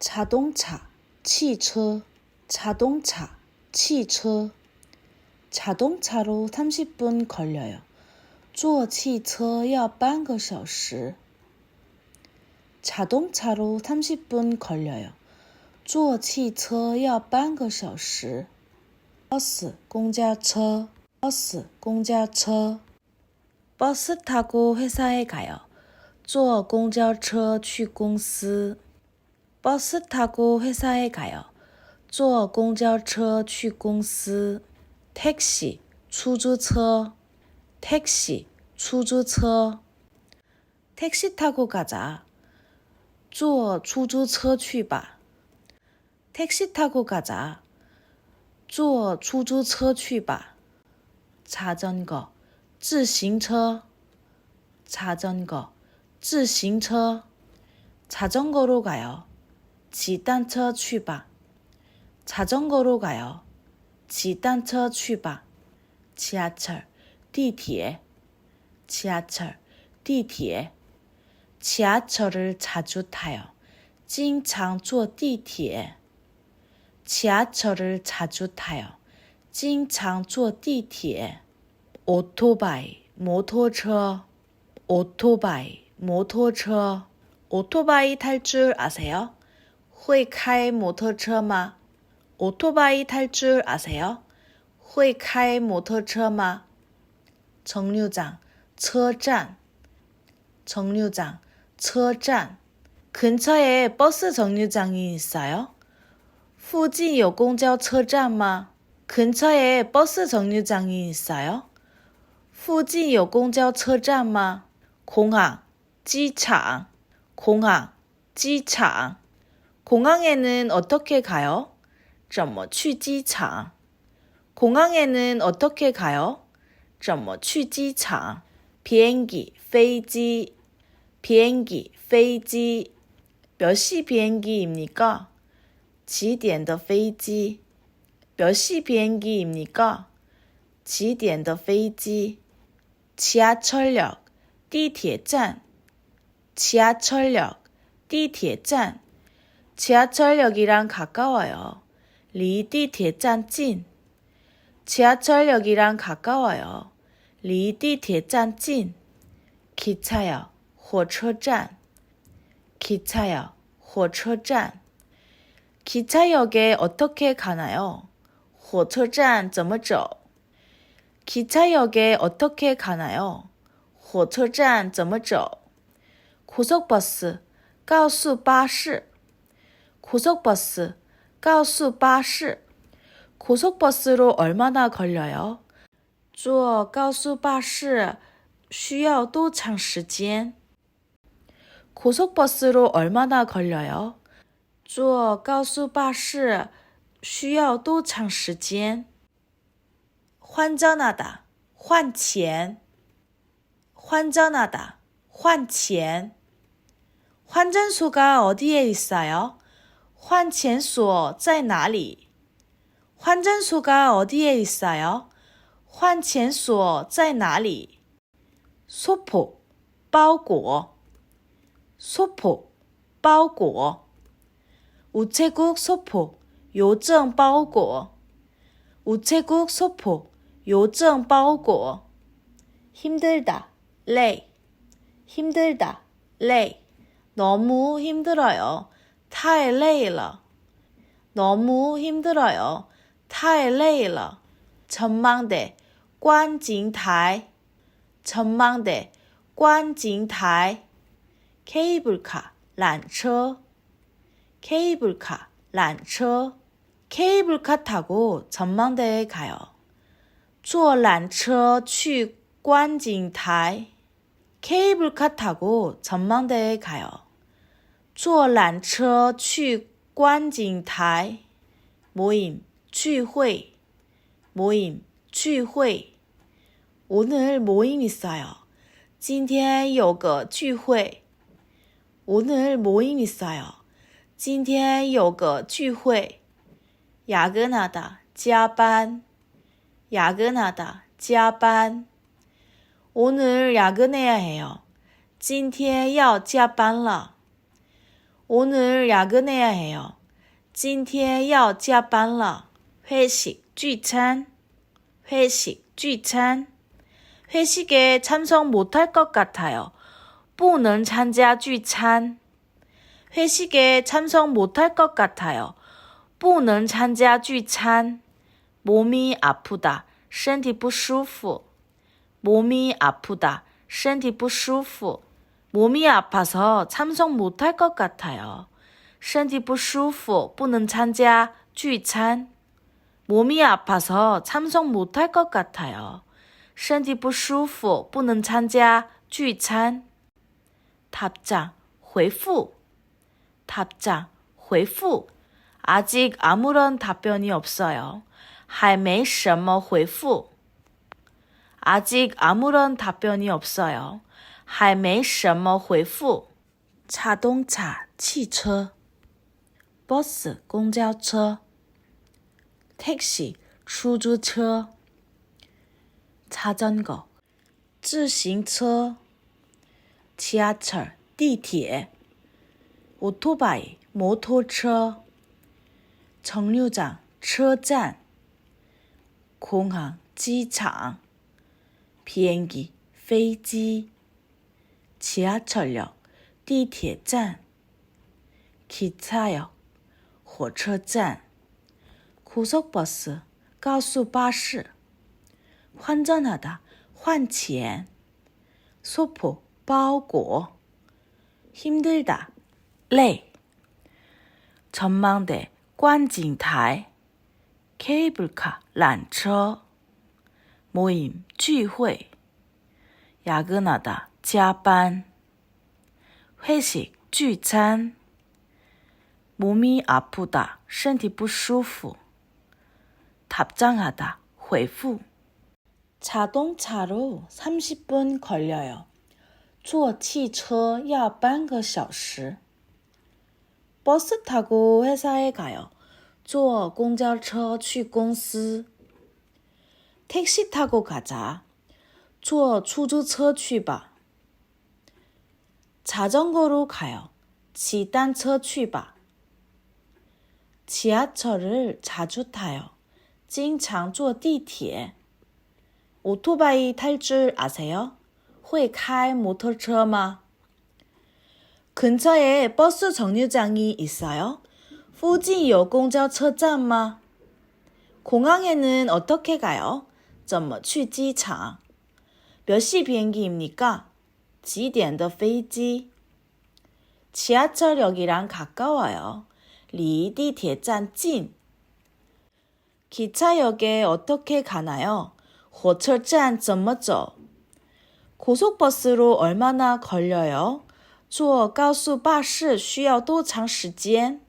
자동차, 汽车, 자동차, 汽车. 자동차로 30분 걸려요. 坐汽车要半个小时. 자동차로 30분 걸려요. 坐汽车要半个小时. 버스, 공자처, 버스, 공자처. 버스 타고 회사에 가요. 坐公交车去公司. 버스 타고 회사에 가요. 坐公交车去公司. 택시, 出租车. 택시, 出租车. 택시 타고 가자. 坐出租车去吧. 택시 타고 가자. 坐出租车去吧. 자전거, 自行车. 자전거, 自行车. 자전거로 가요. 骑单车去吧. 자전거로 가요. 骑单车去吧. 지하철, 地铁. 지하철, 地铁. 지하철을 자주 타요. 经常坐地铁. 지하철을 자주 타요. 经常坐地铁. 오토바이, 모토车. 오토바이, 모토车. 오토바이 탈 줄 아세요? 会开摩托车吗? 오토바이 탈 줄 아세요? 会开摩托车吗? 정류장, 车站. 정류장, 车站. 근처에 버스 정류장이 있어요? 附近有公交车站吗? 근처에 버스 정류장이 있어요? 附近有公交车站吗? 공항, 机场. 공항, 机场. 공항에는 어떻게 가요? 怎么去机场? 공항에는 어떻게 가요? 怎么去机场? 비행기, 飞机. 비행기, 飞机. 몇 시 비행기입니까? 几点的飞机?몇 시 비행기입니까? 几点的飞机? 지하철역, 地铁站. 지하철역, 地铁站. 지하철역이랑 가까워요. 离地铁站近. 지하철역이랑 가까워요. 离地铁站近. 기차역, 火车站. 기차역, 火车站. 기차역에 어떻게 가나요? 火车站怎么走? 기차역에 어떻게 가나요? 火车站怎么走? 고속버스, 高速巴士. 고속버스, 高速巴士. 고속버스로 얼마나 걸려요? 坐高速巴士需要多长时间? 고속버스로 얼마나 걸려요? 坐高速巴士需要多长时间? 환전하다, 换钱. 환전하다, 换钱. 환전소가 어디에 있어요? 换钱所在哪里? 환전소가 어디에 있어요? 换钱所在哪里? 소포, 包裹. 소포, 包裹. 우체국 소포, 邮政包裹. 우체국 소포, 邮政包裹. 힘들다, 累. 힘들다, 累. 너무 힘들어요. 太累了. 너무 힘들어요. 太累了. 전망대, 观景台. 전망대, 观景台. 케이블카, 缆车. 케이블카, 缆车. 케이블카 타고 전망대에 가요. 坐缆车去观景台. 케이블카 타고 전망대에 가요. 坐缆车去观景台. 모임, 聚会. 모임, 聚会. 오늘 모임 있어요. 今天有个聚会. 오늘 모임 있어요. 今天有个聚会. 야근하다, 加班. 야근하다, 加班. 오늘 야근해야 해요. 今天要加班了. 오늘 야근해야 해요. 今天要加班了. 회식, 聚餐. 회식, 聚餐. 회식에 참석 못할 것 같아요. 不能参加聚餐. 회식에 참석 못할 것 같아요. 不能参加聚餐. 몸이 아프다. 身体不舒服. 몸이 아프다. 身体不舒服. 몸이 아파서 참석 못할 것 같아요. 身体不舒服,不能参加聚餐. 몸이 아파서 참석 못할 것 같아요. 身体不舒服,不能参加聚餐. 답장, 回复. 답장, 回复. 아직 아무런 답변이 없어요. 还没什么回复. 아직 아무런 답변이 없어요. 还没什么回复. 자동차, 汽车. 버스, 公交车. 택시, 出租车. 자전거, 自行车. 지하철, 地铁. 오토바이, 摩托车. 정류장, 车站. 공항, 机场. 비행기, 飞机. 지하철역, 地铁站. 기차역, 火车站. 고속버스, 高速巴士. 환전하다, 换钱. 소포, 包裹. 힘들다, 累. 전망대, 观景台. 케이블카, 缆车. 모임, 聚会. 야근하다, 加班. 회식, 聚餐. 몸이 아프다, 身体不舒服. 답장하다, 回复. 자동차로 30분 걸려요. 坐汽车要半个小时. 버스 타고 회사에 가요. 坐公交车去公司. 택시 타고 가자. 坐出租车去吧. 자전거로 가요. 骑单车去吧. 지하철을 자주 타요. 经常坐地铁. 오토바이 탈 줄 아세요? 会开摩托车吗? 근처에 버스 정류장이 있어요? 附近有公交车站吗? 공항에는 어떻게 가요? 怎么去机场? 몇 시 비행기입니까? 几点的飞机? 지하철역이랑 가까워요. 离地铁站近. 기차역에 어떻게 가나요? 火车站怎么走? 고속버스로 얼마나 걸려요? 坐高速巴士需要多长时间?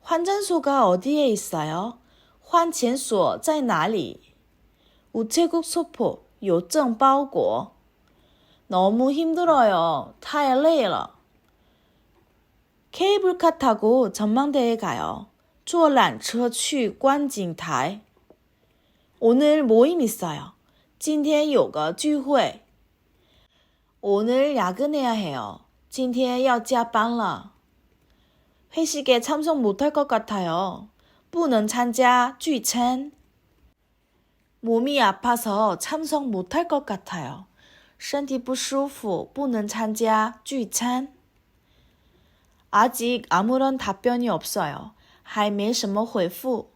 환전소가 어디에 있어요? 换钱所在哪里? 우체국 소포, 요청 包裹. 너무 힘들어요. 太累了. 케이블카 타고 전망대에 가요. 坐缆车去观景台. 오늘 모임 있어요. 今天有个聚会. 오늘 야근해야 해요. 今天要加班了. 회식에 참석 못할 것 같아요. 不能参加聚餐. 몸이 아파서 참석 못할 것 같아요. 身体不舒服,不能参加聚餐. 아직 아무런 답변이 없어요. 还没什么回复.